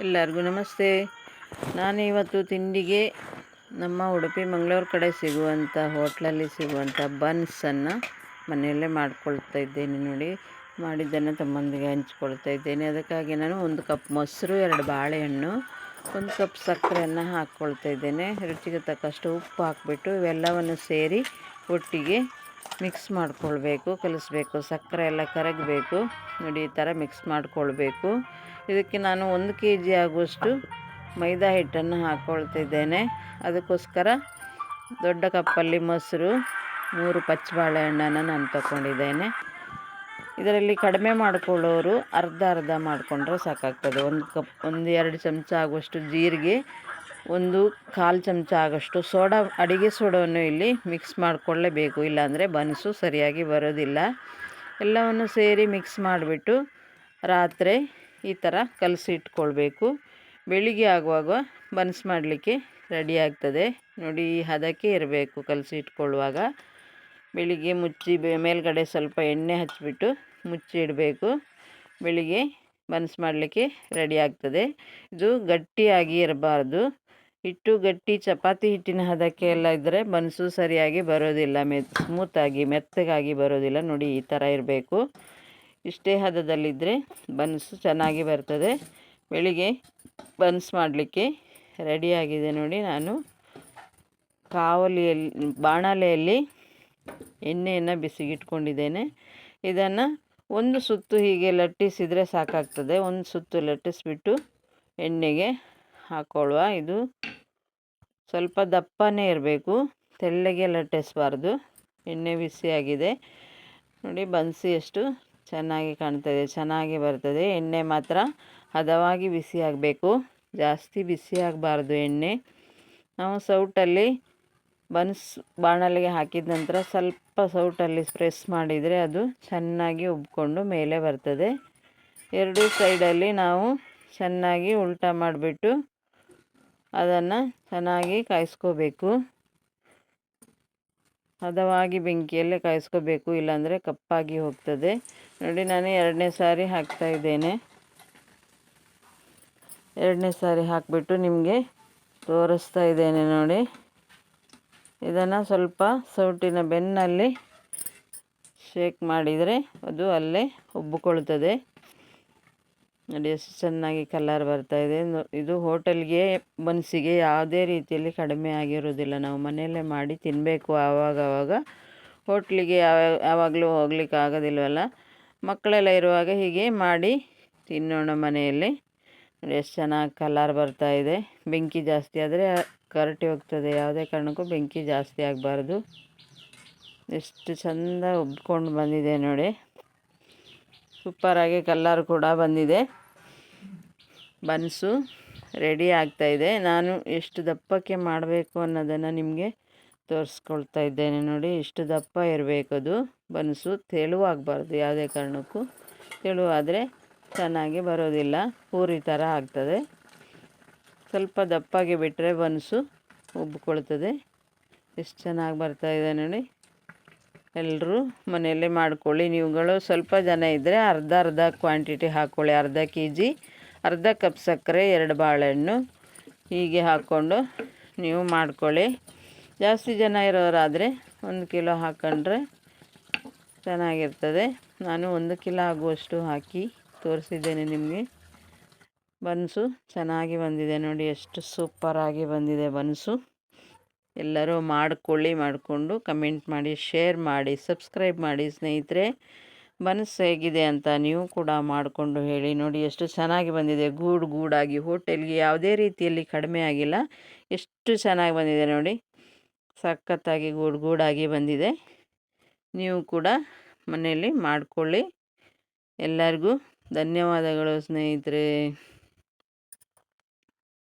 ಎಲ್ಲರಿಗೂ ನಮಸ್ತೆ. ನಾನು ಇವತ್ತು ತಿಂಡಿಗೆ ನಮ್ಮ ಉಡುಪಿ ಮಂಗಳೂರು ಕಡೆ ಸಿಗುವಂಥ ಹೋಟ್ಲಲ್ಲಿ ಸಿಗುವಂಥ ಬನ್ಸನ್ನು ಮನೆಯಲ್ಲೇ ಮಾಡ್ಕೊಳ್ತಾ ಇದ್ದೇನೆ ನೋಡಿ. ಮಾಡಿದ್ದನ್ನು ತಮ್ಮೊಂದಿಗೆ ಹಂಚ್ಕೊಳ್ತಾ ಇದ್ದೇನೆ. ಅದಕ್ಕಾಗಿ ನಾನು ಒಂದು ಕಪ್ ಮೊಸರು, ಎರಡು ಬಾಳೆಹಣ್ಣು, ಒಂದು ಕಪ್ ಸಕ್ಕರೆಯನ್ನು ಹಾಕ್ಕೊಳ್ತಾ ಇದ್ದೇನೆ. ರುಚಿಗೆ ತಕ್ಕಷ್ಟು ಉಪ್ಪು ಹಾಕಿಬಿಟ್ಟು ಇವೆಲ್ಲವನ್ನು ಸೇರಿ ಒಟ್ಟಿಗೆ ಮಿಕ್ಸ್ ಮಾಡಿಕೊಳ್ಬೇಕು, ಕಲಿಸ್ಬೇಕು, ಸಕ್ಕರೆ ಎಲ್ಲ ಕರಗಬೇಕು. ನೋಡಿ, ಈ ಥರ ಮಿಕ್ಸ್ ಮಾಡಿಕೊಳ್ಬೇಕು. ಇದಕ್ಕೆ ನಾನು ಒಂದು ಕೆ ಜಿ ಆಗುವಷ್ಟು ಮೈದಾ ಹಿಟ್ಟನ್ನು ಹಾಕ್ಕೊಳ್ತಿದ್ದೇನೆ ಅದಕ್ಕೋಸ್ಕರ ದೊಡ್ಡ ಕಪ್ಪಲ್ಲಿ ಮೊಸರು, ಮೂರು ಪಚ್ಚಬಾಳೆಹಣ್ಣನ್ನು ನಾನು ತಗೊಂಡಿದ್ದೇನೆ. ಇದರಲ್ಲಿ ಕಡಿಮೆ ಮಾಡಿಕೊಳ್ಳೋರು ಅರ್ಧ ಅರ್ಧ ಮಾಡಿಕೊಂಡ್ರೆ ಸಾಕಾಗ್ತದೆ. ಒಂದು ಕಪ್, ಒಂದು ಎರಡು ಚಮಚ ಆಗುವಷ್ಟು ಜೀರಿಗೆ ಒಂದು ಕಾಲು ಚಮಚ ಆಗೋಷ್ಟು ಸೋಡಾ, ಅಡುಗೆ ಸೋಡವನ್ನು ಇಲ್ಲಿ ಮಿಕ್ಸ್ ಮಾಡಿಕೊಳ್ಳೇಬೇಕು. ಇಲ್ಲಾಂದರೆ ಬನ್ಸು ಸರಿಯಾಗಿ ಬರೋದಿಲ್ಲ. ಎಲ್ಲವನ್ನು ಸೇರಿ ಮಿಕ್ಸ್ ಮಾಡಿಬಿಟ್ಟು ರಾತ್ರಿ ಈ ಥರ ಕಲಸಿ ಇಟ್ಕೊಳ್ಬೇಕು. ಬೆಳಿಗ್ಗೆ ಆಗುವಾಗ ಬನ್ಸ್ ಮಾಡಲಿಕ್ಕೆ ರೆಡಿ ಆಗ್ತದೆ. ನೋಡಿ, ಹದಕ್ಕೆ ಇರಬೇಕು ಕಲಸಿ ಇಟ್ಕೊಳ್ಳುವಾಗ. ಬೆಳಿಗ್ಗೆ ಮುಚ್ಚಿ ಮೇಲ್ಗಡೆ ಸ್ವಲ್ಪ ಎಣ್ಣೆ ಹಚ್ಚಿಬಿಟ್ಟು ಮುಚ್ಚಿ ಇಡಬೇಕು. ಬೆಳಿಗ್ಗೆ ಬನ್ಸ್ ಮಾಡಲಿಕ್ಕೆ ರೆಡಿ ಆಗ್ತದೆ. ಇದು ಗಟ್ಟಿಯಾಗಿ ಇರಬಾರ್ದು. ಹಿಟ್ಟು ಗಟ್ಟಿ, ಚಪಾತಿ ಹಿಟ್ಟಿನ ಹದಕ್ಕೆ ಎಲ್ಲ ಇದ್ದರೆ ಬನ್ಸು ಸರಿಯಾಗಿ ಬರೋದಿಲ್ಲ. ಮೆ, ಸ್ಮೂತಾಗಿ, ಮೆತ್ತಗಾಗಿ ಬರೋದಿಲ್ಲ. ನೋಡಿ, ಈ ಥರ ಇರಬೇಕು. ಇಷ್ಟೇ ಹದದಲ್ಲಿದ್ದರೆ ಬನ್ಸು ಚೆನ್ನಾಗಿ ಬರ್ತದೆ. ಬೆಳಿಗ್ಗೆ ಬನ್ಸ್ ಮಾಡಲಿಕ್ಕೆ ರೆಡಿಯಾಗಿದೆ ನೋಡಿ ನಾನು. ಕಾವಲಿಯಲ್ಲಿ, ಬಾಣಲೆಯಲ್ಲಿ ಎಣ್ಣೆಯನ್ನು ಬಿಸಿಗಿಟ್ಕೊಂಡಿದ್ದೇನೆ. ಇದನ್ನು ಒಂದು ಸುತ್ತು ಹೀಗೆ ಲಟ್ಟಿಸಿದರೆ ಸಾಕಾಗ್ತದೆ. ಒಂದು ಸುತ್ತು ಲಟ್ಟಿಸ್ಬಿಟ್ಟು ಎಣ್ಣೆಗೆ ಹಾಕೊಳ್ಳುವ. ಇದು ಸ್ವಲ್ಪ ದಪ್ಪನೇ ಇರಬೇಕು. ತೆಳ್ಳಗೆ ಲಟ್ಟಿಸಬಾರ್ದು. ಎಣ್ಣೆ ಬಿಸಿಯಾಗಿದೆ. ನೋಡಿ ಬನ್ಸಿ ಎಷ್ಟು ಚೆನ್ನಾಗಿ ಕಾಣ್ತದೆ. ಚೆನ್ನಾಗಿ ಬರ್ತದೆ. ಎಣ್ಣೆ ಮಾತ್ರ ಹದವಾಗಿ ಬಿಸಿಯಾಗಬೇಕು. ಜಾಸ್ತಿ ಬಿಸಿ ಆಗಬಾರ್ದು ಎಣ್ಣೆ. ನಾವು ಸೌಟಲ್ಲಿ ಬನ್ಸ್ ಬಾಣಲಿಗೆ ಹಾಕಿದ ನಂತರ ಸ್ವಲ್ಪ ಸೌಟಲ್ಲಿ ಪ್ರೆಸ್ ಮಾಡಿದರೆ ಅದು ಚೆನ್ನಾಗಿ ಉಬ್ಕೊಂಡು ಮೇಲೆ ಬರ್ತದೆ. ಎರಡೂ ಸೈಡಲ್ಲಿ ನಾವು ಚೆನ್ನಾಗಿ ಉಲ್ಟಾ ಮಾಡಿಬಿಟ್ಟು ಅದನ್ನು ಚೆನ್ನಾಗಿ ಕಾಯಿಸ್ಕೋಬೇಕು. ಹದವಾಗಿ ಬೆಂಕಿಯಲ್ಲೇ ಕಾಯಿಸ್ಕೋಬೇಕು, ಇಲ್ಲಾಂದರೆ ಕಪ್ಪಾಗಿ ಹೋಗ್ತದೆ. ನೋಡಿ, ನಾನು ಎರಡನೇ ಸಾರಿ ಹಾಕ್ತಾ ಇದ್ದೇನೆ. ಎರಡನೇ ಸಾರಿ ಹಾಕಿಬಿಟ್ಟು ನಿಮಗೆ ತೋರಿಸ್ತಾ ಇದ್ದೇನೆ ನೋಡಿ. ಇದನ್ನು ಸ್ವಲ್ಪ ಸೌಟಿನ ಬೆನ್ನಲ್ಲಿ ಶೇಕ್ ಮಾಡಿದರೆ ಅದು ಅಲ್ಲೇ ಉಬ್ಬಿಕೊಳ್ತದೆ. ನೋಡಿ, ಎಷ್ಟು ಚೆನ್ನಾಗಿ ಕಲರ್ ಬರ್ತಾ ಇದೆ. ಇದು ಹೋಟೆಲ್ಗೆ ಬನ್ಸಿಗೆ ಯಾವುದೇ ರೀತಿಯಲ್ಲಿ ಕಡಿಮೆ ಆಗಿರೋದಿಲ್ಲ. ನಾವು ಮನೆಯಲ್ಲೇ ಮಾಡಿ ತಿನ್ನಬೇಕು ಆವಾಗವಾಗ. ಆವಾಗ ಹೋಟ್ಲಿಗೆ ಯಾವ, ಯಾವಾಗಲೂ ಹೋಗ್ಲಿಕ್ಕೆ ಆಗೋದಿಲ್ವಲ್ಲ? ಮಕ್ಕಳೆಲ್ಲ ಇರುವಾಗ ಹೀಗೆ ಮಾಡಿ ತಿನ್ನೋಣ ಮನೆಯಲ್ಲಿ. ನೋಡಿ, ಎಷ್ಟು ಚೆನ್ನಾಗಿ ಕಲರ್ ಬರ್ತಾ ಇದೆ. ಬೆಂಕಿ ಜಾಸ್ತಿ ಆದರೆ ಕರಟಿ ಹೋಗ್ತದೆ. ಯಾವುದೇ ಕಾರಣಕ್ಕೂ ಬೆಂಕಿ ಜಾಸ್ತಿ ಆಗಬಾರ್ದು. ಎಷ್ಟು ಚೆಂದ ಉಬ್ಕೊಂಡು ಬಂದಿದೆ ನೋಡಿ. ಸೂಪರಾಗಿ ಕಲ್ಲರ್ ಕೂಡ ಬಂದಿದೆ. ಬನ್ಸು ರೆಡಿ ಆಗ್ತಾಯಿದೆ ನಾನು ಎಷ್ಟು ದಪ್ಪಕ್ಕೆ ಮಾಡಬೇಕು ಅನ್ನೋದನ್ನು ನಿಮಗೆ ತೋರಿಸ್ಕೊಳ್ತಾ ಇದ್ದೇನೆ ನೋಡಿ. ಎಷ್ಟು ದಪ್ಪ ಇರಬೇಕು ಅದು. ಬನ್ಸು ತೆಳುವಾಗಬಾರ್ದು ಯಾವುದೇ ಕಾರಣಕ್ಕೂ. ತೆಳುವಾದರೆ ಚೆನ್ನಾಗಿ ಬರೋದಿಲ್ಲ. ಪೂರಿ ಥರ ಆಗ್ತದೆ. ಸ್ವಲ್ಪ ದಪ್ಪಾಗಿ ಬಿಟ್ಟರೆ ಬನ್ಸು ಉಬ್ಕೊಳ್ತದೆ. ಎಷ್ಟು ಚೆನ್ನಾಗಿ ಬರ್ತಾಯಿದೆ ನೋಡಿ. ಎಲ್ಲರೂ ಮನೆಯಲ್ಲೇ ಮಾಡ್ಕೊಳ್ಳಿ. ನೀವುಗಳು ಸ್ವಲ್ಪ ಜನ ಇದ್ದರೆ ಅರ್ಧ ಅರ್ಧ ಕ್ವಾಂಟಿಟಿ ಹಾಕ್ಕೊಳ್ಳಿ ಅರ್ಧ ಕೆ ಜಿ ಅರ್ಧ ಕಪ್ ಸಕ್ಕರೆ, ಎರಡು ಬಾಳೆಹಣ್ಣು ಹೀಗೆ ಹಾಕ್ಕೊಂಡು ನೀವು ಮಾಡ್ಕೊಳ್ಳಿ. ಜಾಸ್ತಿ ಜನ ಇರೋರಾದರೆ ಒಂದು ಕಿಲೋ ಹಾಕ್ಕೊಂಡ್ರೆ ಚೆನ್ನಾಗಿರ್ತದೆ. ನಾನು ಒಂದು ಕಿಲೋ ಆಗುವಷ್ಟು ಹಾಕಿ ತೋರಿಸಿದ್ದೇನೆ ನಿಮಗೆ. ಬನ್ಸು ಚೆನ್ನಾಗಿ ಬಂದಿದೆ ನೋಡಿ, ಎಷ್ಟು ಸೂಪರಾಗಿ ಬಂದಿದೆ ಬನ್ಸು. ಎಲ್ಲರೂ ಮಾಡಿಕೊಳ್ಳಿ, ಮಾಡಿಕೊಂಡು ಕಮೆಂಟ್ ಮಾಡಿ, ಶೇರ್ ಮಾಡಿ, ಸಬ್ಸ್ಕ್ರೈಬ್ ಮಾಡಿ ಸ್ನೇಹಿತರೆ. ಮನಸ್ಸು ಹೇಗಿದೆ ಅಂತ ನೀವು ಕೂಡ ಮಾಡಿಕೊಂಡು ಹೇಳಿ. ನೋಡಿ, ಎಷ್ಟು ಚೆನ್ನಾಗಿ ಬಂದಿದೆ. ಗೂಡು, ಗೂಡಾಗಿ. ಹೋಟೆಲ್ಗೆ ಯಾವುದೇ ರೀತಿಯಲ್ಲಿ ಕಡಿಮೆ ಆಗಿಲ್ಲ. ಎಷ್ಟು ಚೆನ್ನಾಗಿ ಬಂದಿದೆ ನೋಡಿ. ಸಖತ್ತಾಗಿ ಗೂಡು, ಗೂಡಾಗಿ ಬಂದಿದೆ. ನೀವು ಕೂಡ ಮನೆಯಲ್ಲಿ ಮಾಡಿಕೊಳ್ಳಿ. ಎಲ್ಲರಿಗೂ ಧನ್ಯವಾದಗಳು ಸ್ನೇಹಿತರೆ.